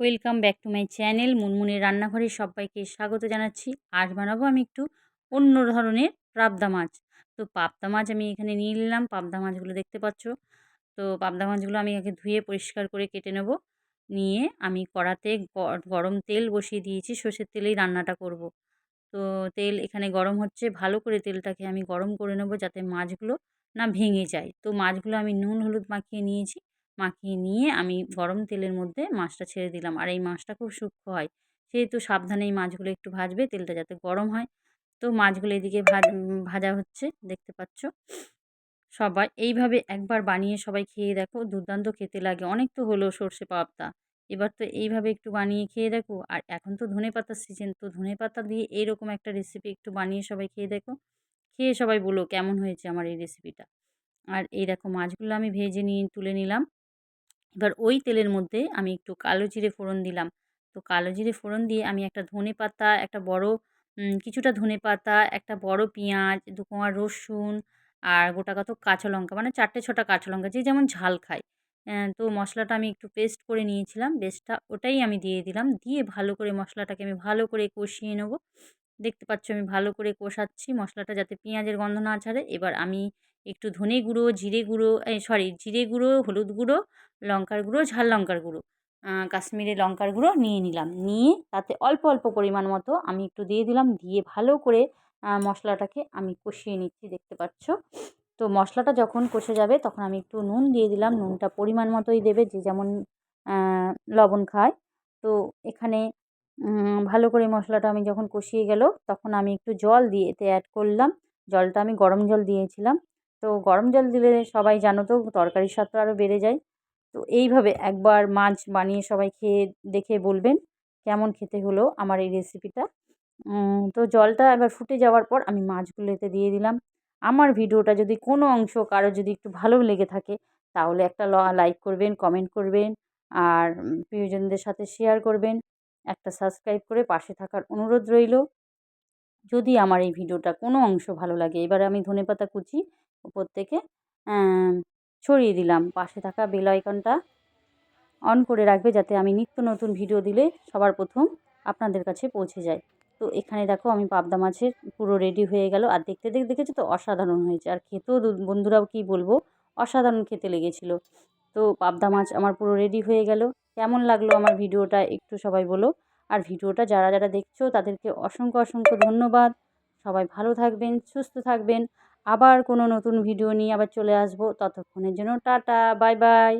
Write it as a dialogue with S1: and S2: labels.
S1: Welcome back to my channel মুনমুনের রান্নাঘরে সবাইকে স্বাগত জানাচ্ছি। আজ বানাবো আমি একটু অন্য ধরনের পাবদা মাছ। তো পাবদা মাছ আমি এখানে নিয়ে নিলাম। পাবদা মাছগুলো দেখতে পাচ্ছ। তো পাবদা মাছগুলো আমি আগে ধুয়ে পরিষ্কার করে কেটে নেব। নিয়ে আমি কড়াতে গরম তেল বসিয়ে দিয়েছি। সর্ষের তেলেই রান্নাটা করব। তো তেল এখানে গরম হচ্ছে। ভালো করে তেলটাকে আমি গরম করে নেব যাতে মাছগুলো না ভেঙে যায়। তো মাছগুলো আমি নুন, হলুদ মাখিয়ে নিয়েছি। মাখিয়ে নিয়ে আমি গরম তেলের মধ্যে মাছটা ছেড়ে দিলাম। আর এই মাছটা খুব সূক্ষ্ম হয়। সেহেতু সাবধানে এই মাছগুলো একটু ভাজবে, তেলটা যাতে গরম হয়। তো মাছগুলো এদিকে ভাজা হচ্ছে, দেখতে পাচ্ছ। সবাই এইভাবে একবার বানিয়ে সবাই খেয়ে দেখো, দুর্দান্ত খেতে লাগে। অনেক তো হলো সর্ষে পাবদা। এবার তো এইভাবে একটু বানিয়ে খেয়ে দেখো। আর এখন তো ধনে পাতার সিজন তো ধনে পাতা দিয়ে এইরকম একটা রেসিপি একটু বানিয়ে সবাই খেয়ে দেখো। খেয়ে সবাই বলো কেমন হয়েছে আমার এই রেসিপিটা আর এই দেখো মাছগুলো আমি ভেজে নিয়ে তুলে নিলাম। এবার ওই তেলের মধ্যে আমি একটু কালো জিরে ফোড়ন দিলাম। তো কালো জিরে ফোড়ন দিয়ে আমি একটা ধনে পাতা, একটা বড় কিছুটা ধনে পাতা, একটা বড় পেঁয়াজ, দু কোয়া রসুন আর গোটা কত কাঁচা লঙ্কা মানে চারটে ছটা কাঁচা লঙ্কা, যে যেমন ঝাল খায়। তো মশলাটা আমি একটু পেস্ট করে নিয়েছিলাম, পেস্টটা ওটাই আমি দিয়ে দিলাম। দিয়ে ভালো করে মশলাটাকে আমি ভালো করে কষিয়ে নেব। দেখতে পাচ্ছ আমি ভালো করে কষাচ্ছি, মশলাটা যাতে পেঁয়াজের গন্ধ না ছাড়ে। এবার আমি একটু ধনে গুঁড়ো, জিরে গুঁড়ো সরি, জিরে গুঁড়ো, হলুদ গুঁড়ো, লঙ্কার গুঁড়ো, ঝাল লঙ্কার গুঁড়ো। কাশ্মীরি লঙ্কার গুঁড়ো নিয়ে নিলাম। নিয়ে তাতে অল্প অল্প পরিমাণ মতো আমি একটু দিয়ে দিলাম। দিয়ে ভালো করে মশলাটাকে আমি কষিয়ে নিচ্ছি, দেখতে পাচ্ছ? তো মশলাটা যখন কষে যাবে, তখন আমি একটু নুন দিয়ে দিলাম। নুনটা পরিমাণ মতোই দেবে, যে যেমন লবণ খায়। তো এখানে ভালো করে মশলাটা আমি যখন কষিয়ে গেল, তখন আমি একটু জল দিয়ে এতে অ্যাড করলাম। জলটা আমি গরম জল দিয়েছিলাম। তো গরম জল দিলে সবাই জানো তো তরকারির স্বাদটা আরও বেড়ে যায়। তো এইভাবে একবার মাছ বানিয়ে সবাই খেয়ে দেখে বলবেন কেমন খেতে হলো আমার এই রেসিপিটা তো জলটা এবার ফুটে যাওয়ার পর আমি মাছগুলোতে দিয়ে দিলাম। আমার ভিডিওটা যদি কোনো অংশ কারও যদি একটু ভালো লেগে থাকে তাহলে একটা লাইক করবেন কমেন্ট করবেন আর প্রিয়জনদের সাথে শেয়ার করবেন। একটা সাবস্ক্রাইব করে পাশে থাকার অনুরোধ রইল। যদি আমার এই ভিডিওটা কোনো অংশ ভালো লাগে এবারে আমি ধনেপাতা কুচি উপর থেকে ছড়িয়ে দিলাম। পাশে থাকা বেল আইকনটা অন করে রাখবে যাতে আমি নিত্য নতুন ভিডিও দিলে সবার প্রথম আপনাদের কাছে পৌঁছে যায়। তো এখানে দেখো আমি পাবদা মাছের পুরো রেডি হয়ে গেল। আর দেখতে দেখতে দেখেছি তো? অসাধারণ হয়েছে। আর খেতেও বন্ধুরাও কি বলব? অসাধারণ খেতে লেগেছিল। তো পাবদা মাছ আমার পুরো রেডি হয়ে গেল। কেমন লাগল আমার ভিডিওটা একটু সবাই বলো। আর ভিডিওটা যারা যারা দেখছ তাদেরকে অসংখ্য অসংখ্য ধন্যবাদ। সবাই ভালো থাকবেন, সুস্থ থাকবেন। আবার কোনো নতুন ভিডিও নিয়ে আবার চলে আসব। ততক্ষণের জন্য টাটা বাই বাই